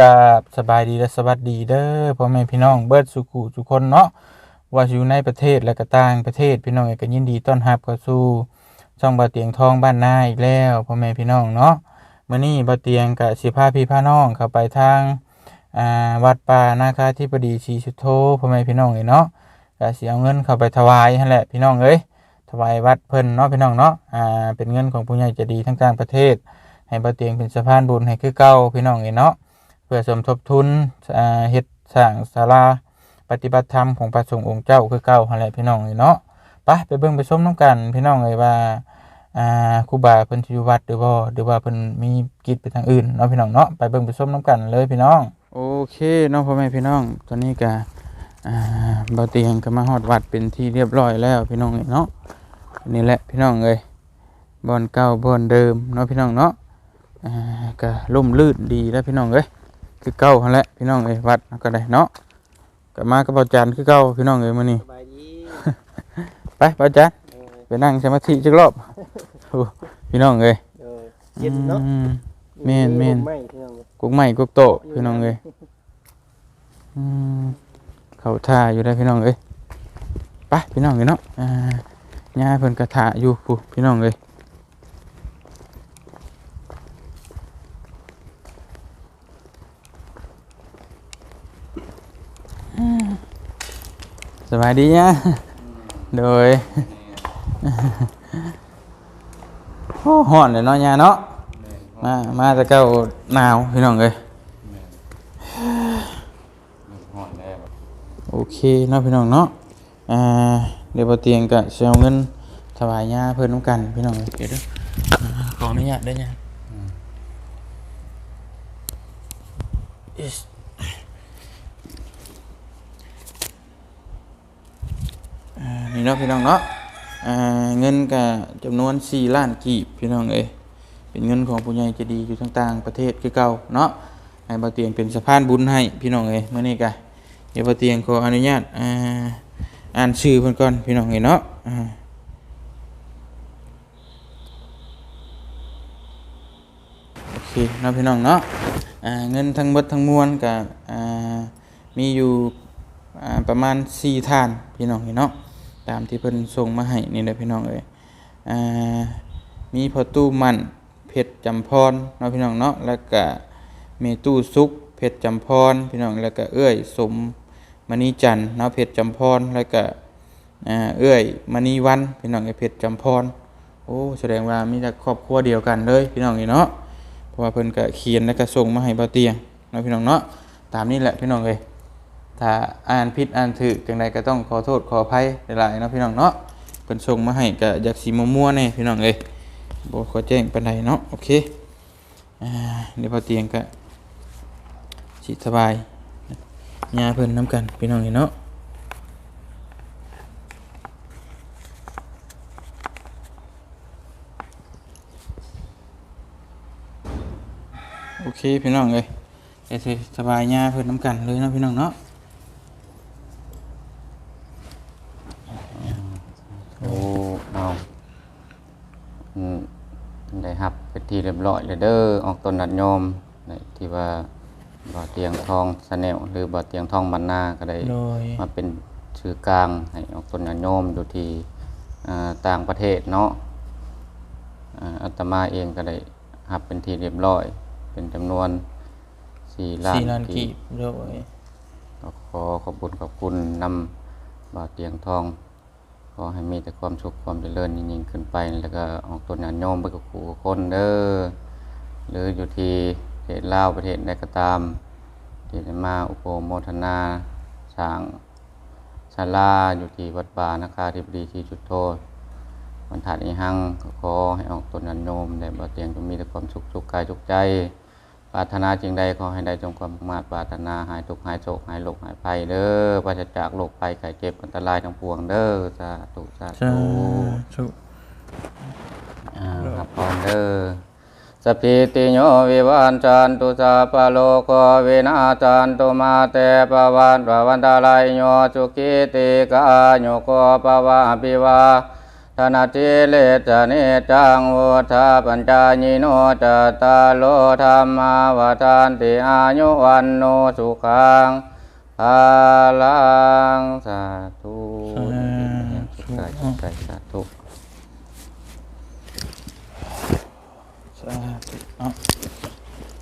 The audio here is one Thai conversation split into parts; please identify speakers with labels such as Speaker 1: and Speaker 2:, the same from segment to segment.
Speaker 1: กับสบายดีและสวัสดีเด้อพ่อแม่พี่น้องเบิร์ดสุขุทุกคนเนาะว่าอยู่ในประเทศและก็ต่างประเทศพี่น้องเอก็ยินดีต้อนรับเข้าสู่ช่องบาเตียงทองบ้านนาอีกแล้วพ่อแม่พี่น้องเนาะมื้อนี้บ่าเตียงกับสิพาพี่พาน้องเข้าไปทางอ่าวัดป่านาคาธิบดีศรีสุโธพ่อแม่พี่น้องเอ้ยเนาะก็สิเอาเงินเข้าไปถวายนั่นแหละพี่น้องเอ้ยถวายวัดเพิ่นเนาะพี่น้องเนาะอ่าเป็นเงินของผู้ใหญ่ใจะดีทั้งต่างประเทศ ให้บาเตียงเป็นสะพานบุญให้คือเก่าพี่น้องเอ้ยเนาะ เพื่อสมทบทุนเฮ็ดสร้างศาลาปฏิบัติธรรมของพระสงฆ์องค์เจ้าคือเก่าหั่นแหละพี่น้องเนาะไปไปเบิ่งไปชมน้ำกันพี่น้องเอ้ยว่าอ่าครูบาเพิ่นอยู่วัดหรือบ่หรือว่าเพิ่นมีกิจไปทางอื่นเนาะพี่น้องเนาะไปเบิ่งไปชมน้ำกันเลยพี่น้องโอเคเนาะพ่อแม่พี่น้อง ตอนนี้ก็อ่าบ่เตียงก็มาฮอดวัดเป็นที่เรียบร้อยแล้วพี่น้องเอ้ยเนาะนี่แหละพี่น้องเอ้ยบ่อนเก่าบ่อนเดิมเนาะพี่น้องเนาะอ่าก็ร่มรื่นดีแล้วพี่น้องเอ้ย คือเก่าหั่นแหละพี่น้องเอ้ยวัดก็ได้เนาะก็มากับเบาจันคือเก่าพี่น้องเอ้ยมื้อนี้
Speaker 2: สบายดี
Speaker 1: ไปเบาจัน
Speaker 2: เออ
Speaker 1: ไปนั่งสมาธิจักรอบโอ้พี่น้องเอ้ย
Speaker 2: เออเย็นเนาะ
Speaker 1: อืมแม่นแม่น
Speaker 2: ไม่พี่น้อง
Speaker 1: กุกใหม่กุกโตะพี่น้องเอ้ยอืมเข้าท่าอยู่ได้พี่น้องเอ้ยไปพี่น้องเอ้ยเนาะอ่าย่าเพิ่นกระถาอยู่ผู้พี่น้องเอ้ย บายดีย่าโดยโอ้ฮ้อนเลยเนาะย่าเนาะมามาแต่เก้าหนาวพี่น้องเอ้ยโอเคเนาะพี่น้องเนาะอ่าเดี๋ยวบ่เตียงก็สิเอาเงินถวายญาเพิ่นนํกันพี่น้องเอ้ยเดี๋ยวเด้ออ่าขออนุญาตเด้อญาอิ๊สอ่านี่ เนาะพี่น้องเนาะเงินก็จำนวน 4 ล้านกีบพี่น้องเอ้ยเป็นเงินของผู้ใหญ่จะดีอยู่ต่างๆประเทศคือเก่าเนาะให้บ่าเตียงเป็นสะพานบุญให้พี่น้องเอ้ยมื้อนี้ก็เดี๋ยวบ่าเตียงขออนุญาตอ่าอ่านชื่อเพิ่นก่อนพี่น้องเอ้ยเนาะอ่าโอเคเนาะพี่น้องเนาะอ่าเงินทั้งหมดทั้งมวลก็อ่ามีอยู่อ่าประมาณ4ท่านพี่น้องเอ้ยเนาะ ตามที่เพิ่นส่งมาให้นี่แหละพี่น้องเอ้ยอ่ามีพอตู้มันเพชรจำพรเนาะพี่น้องเนาะแล้วก็มีตู้ซุกเพชรจำพรพี่น้องแล้วก็เอื้อยสมมณีจันเนาะเพชรจำพรแล้วก็เอื้อยมณีวันพี่น้องไอ้เพชรจำพรโอ้แสดงว่ามีแต่ครอบครัวเดียวกันเลยพี่น้องนี่เนาะเพราะว่าเพิ่นก็เขียนแล้วก็ส่งมาให้บ่าเตียงเนาะพี่น้องเนาะตามนี้แหละพี่น้องเอ้ย ถ้าอ่านผิดอ่านถูกจังใดก็ต้องขอโทษขออภัยหลายๆเนาะพี่น้องเนาะเพิ่นส่งมาให้ก็อยากสิมั่วๆแน่พี่น้องเอ้ยบอกขอแจ้งปันไดเนาะโอเคอ่าเดี๋ยวพอเตียงก็สิสบายยาเพิ่นน้ำกันพี่น้องเห็นเนาะโอเคพี่น้องเลยเดี๋ยวสิสบายยาเพิ่นน้ำกันเลยเนาะพี่น้องเนาะ
Speaker 3: โอ้เอาอืมได้ครับเป็น ที่เรียบร้อยเลยเด้อออกตนนัดโยมในที่ว่าบ่อเตียงทองสแนลหรือบ่อเตียงทองบรรณาก็ได้
Speaker 1: โดย
Speaker 3: มาเป็นชื่อกลางให้ออกตนนัดโยมอยู่ที่อ่าต่างประเทศเนาะอ่าอาตมาเองก็ได้รับเป็นที่เรียบร้อย เป็นจำนวนสี่ล้าน
Speaker 1: สี่ล้าน
Speaker 3: กี
Speaker 1: กี
Speaker 3: บบ
Speaker 1: โดย
Speaker 3: ก็ขอขอบคุณขอบคุณนำบ่อเตียงทอง ขอให้มีแต่ความสุขความเจริญยิ่งขึ้นไป แล้วก็ออกตัวหนานโยมไปกับครูกับคนเด้อหรืออยู่ที่ประเทศลาวประเทศใดก็ตามที่ได้มาอุปโมทนาสร้างศาลาอยู่ที่วัดป่านะคะที่ปดีที่จุดโทษวันถัดอีหังขอให้ออกตัวนานโยมได้บ่เตียงจงมีแต่ความสุขสุขกายสุขใจ ปรารถนาจึงใดขอให้ได้จงความมุ่งมาตปรารถนาหายทุกข์หายโศกหายโรคหายภัยเด้อปราศจากโรคภัยไข้เจ็บอันตรายทั้งปวงเด้อสาธุสา
Speaker 1: สา
Speaker 3: ธุ
Speaker 1: ธุ
Speaker 3: อ่าครับพรเด้อสพพิติโยวิวันจันตุสัพพะโลกวินาจันตุมาเตปวันปวันตาลายโยสุขิติกาโยโกปวะปิวา ธนาทิเลจเนจังวุธาปัญจายโนจตารโลธรรมาวทานติอายุวันโนสุขังภาลังสาธุสุขายสุขายสาธุ
Speaker 1: สาธุเนาะ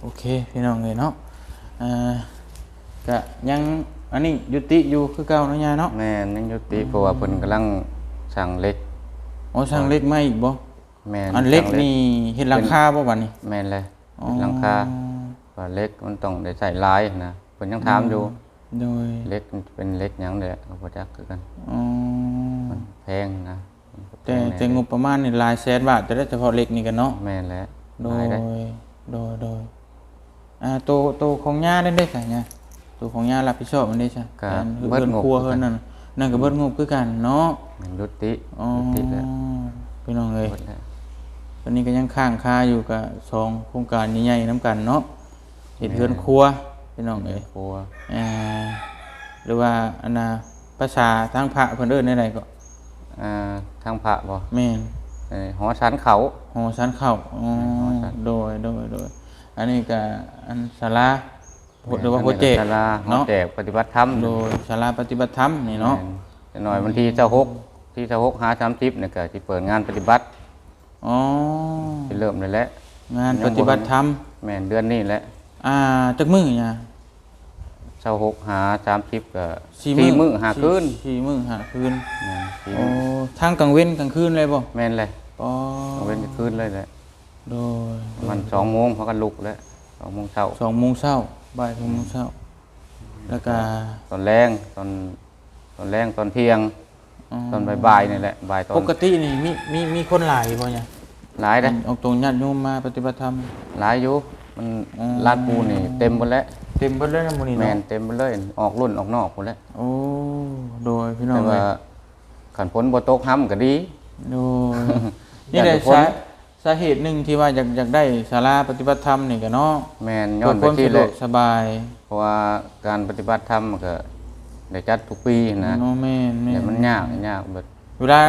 Speaker 1: โอเคพี่น้องเลยเนาะอ่าก็ยังอันนี้ยุติอยู่คือเก่าเนาะยายเนาะ
Speaker 3: แม่นยังยุติเพราะว่าเพิ่นกำลังสั่งเล็ก
Speaker 1: อ๋อช่างเล็กไหมาอีกบ่
Speaker 3: แม่น
Speaker 1: อันเล็ก
Speaker 3: สั่ง
Speaker 1: นี่เห็นหลังคาบ่บัดนี้
Speaker 3: แม่นเลย
Speaker 1: อ๋อ
Speaker 3: หลังคาว่าเล็กมันต้องได้ใส่ลายนะเพิ่นยังถามอยู่
Speaker 1: โดย
Speaker 3: เล็กมันเป็นเล็กหยังเด้อก็บ่จักคือกัน
Speaker 1: อ๋อ
Speaker 3: มันแพงนะมันก็พ
Speaker 1: แต่
Speaker 3: ง
Speaker 1: แต่งบประมาณนี่หลายแสนบาทแต่ได้เฉพาะเล็กนี่กันเนาะ
Speaker 3: แม่นแหละ
Speaker 1: โด
Speaker 3: หลาย
Speaker 1: ย
Speaker 3: ได้
Speaker 1: โดยโดยอ่าโตโตของย่าได้ได้ค่ะเนี่ยตัวของย่ารับผิดชอบมันได้ใช่
Speaker 3: ก็
Speaker 1: การ
Speaker 3: เบิ
Speaker 1: เบิ
Speaker 3: ด
Speaker 1: ด
Speaker 3: งบ
Speaker 1: ครัวเฮือนนั่น น่ะนั่นก็เบิดงบคือกันเนาะ
Speaker 3: มันยุติ
Speaker 1: อ๋อ
Speaker 3: ยุติแล้ว
Speaker 1: พี่น้องเอ้ย
Speaker 3: หมดแล้ว
Speaker 1: ตอนนี้ก็ยังค้างคาอยู่กับสองโครงการใหญ่ๆนํกันเนาะเฮ็ดเฮือนครัวพี่น้องเอ้ย
Speaker 3: ครัว
Speaker 1: อ่าหรือว่าอันน่ะภาษาทางพระเพิ่นเอิ้นได้ก็
Speaker 3: อ่าทางพระบ่
Speaker 1: แม่น
Speaker 3: เอ่อหอสันเขา
Speaker 1: หอสันเข้าอ๋อ
Speaker 3: หอสัน
Speaker 1: โดยโดยโดยอันนี้ก็อันศาลา หรือว่าโปรเจกต์
Speaker 3: ศาลาหอ
Speaker 1: เนาะ
Speaker 3: แจกปฏิบัติธรรม
Speaker 1: โดยศาลาปฏิบัติธรรมนี่เนาะ
Speaker 3: แม่นแต่หน่อยวันที่เจ้าหกที่เจ้าหกหาสามสิบเนี่ยก็ที่เปิดงานปฏิบัติ
Speaker 1: อ๋อ
Speaker 3: ที่เริ่มเลยแหละ
Speaker 1: งานปฏิบัติธรรม
Speaker 3: แม่นเดือนนี้แหละ
Speaker 1: อ่าจักมื้อเนี่ย
Speaker 3: เจ้าหกหาสามสิบก็
Speaker 1: สี่
Speaker 3: สี่
Speaker 1: มื้
Speaker 3: มื้
Speaker 1: อ
Speaker 3: อหาคืน
Speaker 1: สี่มื้อหาคืน
Speaker 3: แม่นสี่
Speaker 1: โอ้
Speaker 3: มื้อ
Speaker 1: ทางกลางเว้นกลางคืนเลยบ่
Speaker 3: แม่นเลย
Speaker 1: อ๋อ
Speaker 3: เอาเว้นคืนเลยแหละ
Speaker 1: โดย
Speaker 3: มันสองโมงเขาก็ลุกแล้วสองโมงเช้า
Speaker 1: สองโมงเช้า บ่ายสองโมงเช้า แล้วก็
Speaker 3: ตอนแรงตอนตอนแรงตอนเที่ยง ตอนบ่ายๆนี่แหละบ่ายตอน
Speaker 1: ปกตินี่มีมีมีคนหลายบ่เนี่ย
Speaker 3: หลายเด้อ
Speaker 1: ออกตรงญาติโยมมาปฏิบัติธรรม
Speaker 3: หลายอยู่มัน
Speaker 1: อืม
Speaker 3: ลาดปูนี่ เต็มหมดแล้ว
Speaker 1: เต็มเบิดเลยนะมื้อนี้
Speaker 3: แม
Speaker 1: เนาะ
Speaker 3: นเต็มหมดเลยออกรุ่นออกนอกหมดแล้ว
Speaker 1: โอ้โดยพี่น้อ
Speaker 3: แต่
Speaker 1: งเอ้
Speaker 3: ว่ายขันพ้นบ่ตกห้ำก็ดี
Speaker 1: โดยนี่แหละ
Speaker 3: อยากจะพ้น
Speaker 1: สา สาเหตุหนึ่งที่ว่าอยากอยากได้ศาลาปฏิบัติธรรมนี่ก็เนาะ
Speaker 3: แมนย้อน
Speaker 1: เพื่
Speaker 3: ไป
Speaker 1: อความ
Speaker 3: ที่
Speaker 1: สะด
Speaker 3: เล
Speaker 1: วยกสบาย
Speaker 3: เพราะว่าการปฏิบัติธรรมมันก็ได้จัดทุกปีนะ
Speaker 1: เนาะแม่นแม่
Speaker 3: แต่
Speaker 1: น
Speaker 3: มันยากยากแบบ
Speaker 1: เวลา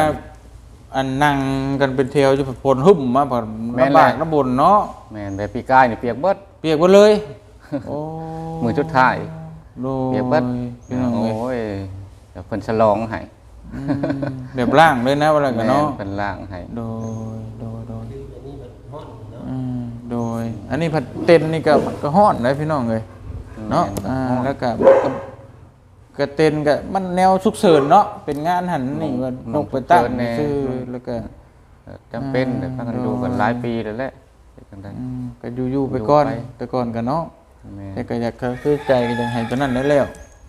Speaker 1: อันนั่งกันเป็นเทวจะผลหุ่มมาผ่อน
Speaker 3: แม่น
Speaker 1: ลำบาก
Speaker 3: เลย
Speaker 1: ลำบนเนาะ
Speaker 3: แมนแบบปีกายนี่เปียกเบิด
Speaker 1: เปียกหมดเลยโอ้
Speaker 3: มือจุดท้าย
Speaker 1: โดย
Speaker 3: เปียกเบิด
Speaker 1: พี่น้อง
Speaker 3: โอ
Speaker 1: เอ้ย้
Speaker 3: ยเดี๋ยวเพิ่นฉลองให้
Speaker 1: อืมแบบล่างเลยนะเวลากัน
Speaker 3: แม่น
Speaker 1: เนาะ
Speaker 3: เพิ่นล้างให้
Speaker 1: โดยโดย ยอันนี้ผัดเต็นนี่ก็ก็ฮ้อนเลยพี่น้องเลยเนาะ
Speaker 3: แม่
Speaker 1: อ่า
Speaker 3: ฮ้อน
Speaker 1: แล้วก็ก็กระเต็นก็มันแนวสุกเสริญเนาะเป็นงานหันนี่ว่านกไปตั้งชื่อแล้วก็
Speaker 3: เออจำเป็นแต่พากันอยู่กันหลายปีแล้วแหละเฮ็ดจังได๋
Speaker 1: อืมก็อยู่ๆไปก่อน
Speaker 3: อยู่ไป
Speaker 1: แต่ก่อนกันเนาะ
Speaker 3: แม่
Speaker 1: แต่ก็อยากคือใจก็ยังให้ตัวนั้นได้แล้ว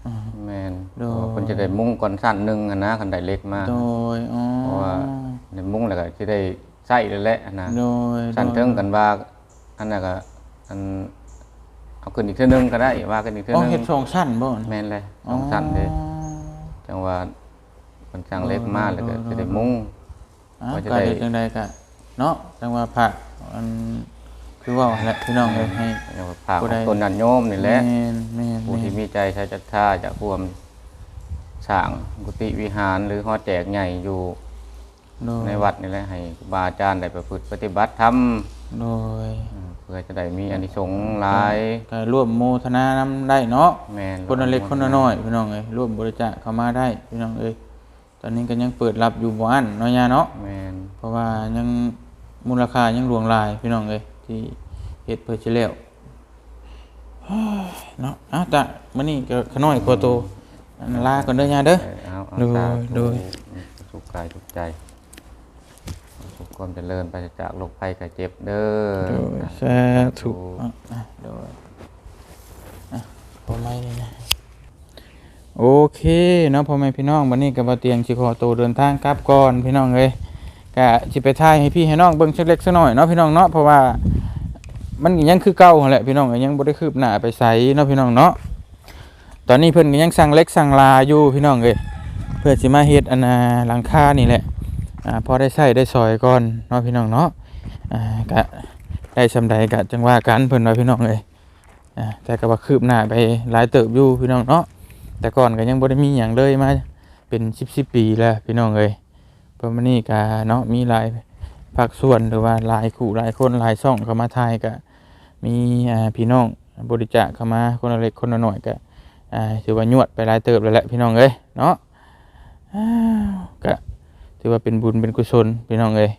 Speaker 1: อ่า
Speaker 3: แม่น
Speaker 1: โดย
Speaker 3: เพราะว่าเพิ่นจะได้มุ้งก่อนสั้นหนึงอะนะคันได้เล็กมา
Speaker 1: โดยอ๋อ
Speaker 3: เพราะว่าในมุ้งแล้วก็สิได้ใช้แล้วแหละนะ
Speaker 1: โดย
Speaker 3: สั้น
Speaker 1: โดย
Speaker 3: เทิงกันว่า อันน่ะก็อันเอาขึ้นอีกเทื่อนึงก็ได้ว่ากันอีกเทื่อ
Speaker 1: อ๋อ
Speaker 3: นึง
Speaker 1: เฮ็ดสองชั้นบ่
Speaker 3: แม่นเลยสองสั้นเด้จังว่าเพิ่นสั่งเล็กมาแล้วก็สิได้มุ้ง
Speaker 1: อ่า
Speaker 3: ว่าจะ
Speaker 1: ก็
Speaker 3: ได้
Speaker 1: ได้จังใดก็เนาะจังว่าผักอันคือว่าแหละพี่น้องเอ้ยให้
Speaker 3: จังว่าภาค
Speaker 1: ผู้
Speaker 3: ข
Speaker 1: ใด
Speaker 3: องตนญาติโยมนี่แหละ
Speaker 1: แม่นแม่น
Speaker 3: ผู้ที่
Speaker 1: แม่น
Speaker 3: มีใจใช้ศรัทธาจะร่วมสร้างกุฏิวิหารหรือฮอดแจกใหญ่อยู่
Speaker 1: โดย
Speaker 3: ในวัดนี่แหละให้ครูบาอาจารย์ได้ประพฤติปฏิบัติธรรม
Speaker 1: โดย
Speaker 3: อืม เพื่อจะได้มีอานิสงส์หลาย
Speaker 1: ก็ร่วมโมทนานำได้เนาะ
Speaker 3: แม่น
Speaker 1: คนละเล็กคนละน้อยพี่น้องเอ้ยร่วมบริจาคเข้ามาได้พี่น้องเอ้ยตอนนี้ก็ยังเปิดรับอยู่บ่อันเนาะยาเนาะ
Speaker 3: แม่น
Speaker 1: เพราะว่ายังมูลค่ายังหลวงหลายพี่น้องเอ้ยที่เฮ็ดเพื่อสิแล้วเนาะเอ้าจ้ะมื้อนี้ก็ขน้อยกว่าโตอันลาก่อนเด้อยาเด้อ
Speaker 3: เอาเอา
Speaker 1: โดย
Speaker 3: สาธุ
Speaker 1: โดย
Speaker 3: สุขกายสุขใจ สุขความเจริญไปจากโรคภัยไข้เจ็บเด้อ
Speaker 1: โดยสาธุอะอะโดยอะพอไหมนี่นะโอเคเนาะพ่อแม่พี่น้องวันนี้ก็บ่เตียงสิขอตัวเดินทางกลับก่อนพี่น้องเอ้ยก็สิไปถ่ายให้พี่ให้น้องเบิ่งสักเล็กสักน้อยเนาะพี่น้องเนาะเพราะว่ามันก็ยังคือเก่าหั่นแหละพี่น้องก็ยังบ่ได้คืบหน้าไปไสเนาะพี่น้องเนาะตอนนี้เพิ่นก็ยังสั่งเล็กสั่งลาอยู่พี่น้องเอ้ยเพื่อสิมาเฮ็ดอันน่ะหลังคานี่แหละ อ่าพอได้ใช้ได้ซอยก่อนเนาะพี่น้องเนาะอ่าก็ได้ซำใดก็จังว่ากันเพิ่นว่าพี่น้องเอ้ยอ่าแต่ก็ว่าคืบหน้าไปหลายเติบอยู่พี่น้องเนาะแต่ก่อนก็ยังบ่ได้มีหยังเลยมาเป็น10 10ปีแล้วพี่น้องเอ้ยประมาณนี้ก็เนาะมีหลายภาคส่วนหรือว่าหลายคู่หลายคนหลายช่องเข้ามาทายก็มีอ่าพี่น้องบริจาคเข้ามาคนละเล็กคนละหน่อยก็อ่าถือว่ายวดไปหลายเติบแล้วแหละพี่น้องเอ้ยเนาะอ้าวก็ ถือว่าเป็นบุญเป็นกุศลพี่น้องเอ้ย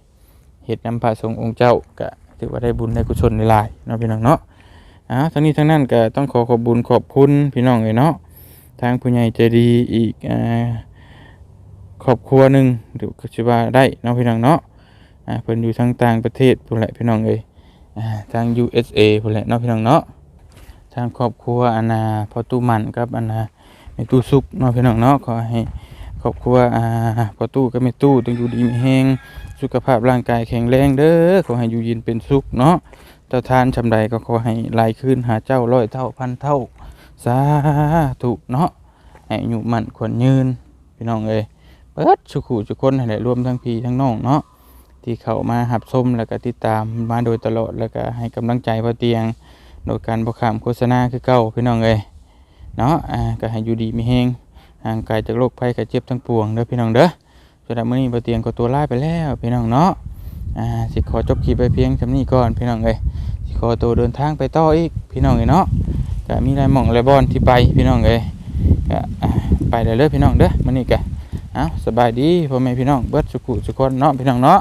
Speaker 1: เฮ็ดนำพระสงฆ์องค์เจ้าก็ถือว่าได้บุญได้กุศลหลายเนาะพี่น้องเนาะอ่าทั้งนี้ทั้งนั้นก็ต้องขอขอบบุญขอบคุณพี่น้องเอ้ยเนาะทางผู้ใหญ่ใจดีอีกอ่าครอบครัวหนึ่งหรือก็ชื่อว่าได้เน้องพี่น้องเนาะอ่าเพิ่นอยู่ทางต่างประเทศพุ่นแหละพี่น้องเอ้ยอ่าทาง USA พุ่นแหละเนาะพี่น้องเนาะทางครอบครัวอันาพอตู้มันกับอันาแม่ตู้ซุกเนาะพี่น้องเนาะขอให้ รอบครัวอ่าพอตู้กับแม่ตู้ต้องอยู่ดีมีแฮงสุขภาพร่างกายแข็งแรงเด้อขอให้อยู่เย็นเป็นสุขเนาะเจ้าทานชำใดก็ขอให้ไหลขึ้นหาเจ้าร้อยเท่าพันเท่าสาธุเนาะให้อายุมั่นควรยืนพี่น้องเอ้ยเปิดสุขุสุคนให้ได้รวมทั้งพี่ทั้งน้องเนาะที่เข้ามาหับส้มแล้วก็ติดตามมาโดยตลอดแล้วก็ให้กำลังใจพอเตียง โดยการบอขามโฆษณาคือเก่าพี่น้องเอ้ยเนาะอ่าก็ให้อยู่ดีมีแฮง ห่างไกลจากโรคภัยไข้เจ็บทั้งปวงเด้อพี่น้องเด้อสำหรับมื้อนี้พอเตียงก็ตัวลาไปแล้วพี่น้องเนาะอ่าสิขอจบคลิปไปเพียงเท่านี้ก่อนพี่น้องเอ้ยสิขอตัวเดินทางไปต่ออีกพี่น้องเอ้ยเนาะก็มีหลายหม่องหลายบอนที่ไปพี่น้องเอ้ยก็อ่าไปได้เลยพี่น้องเด้อมื้อนี้ก็เอ้าสบายดีพ่อแม่พี่น้องเบิดสุขุสุขคนเนาะพี่น้องเนาะ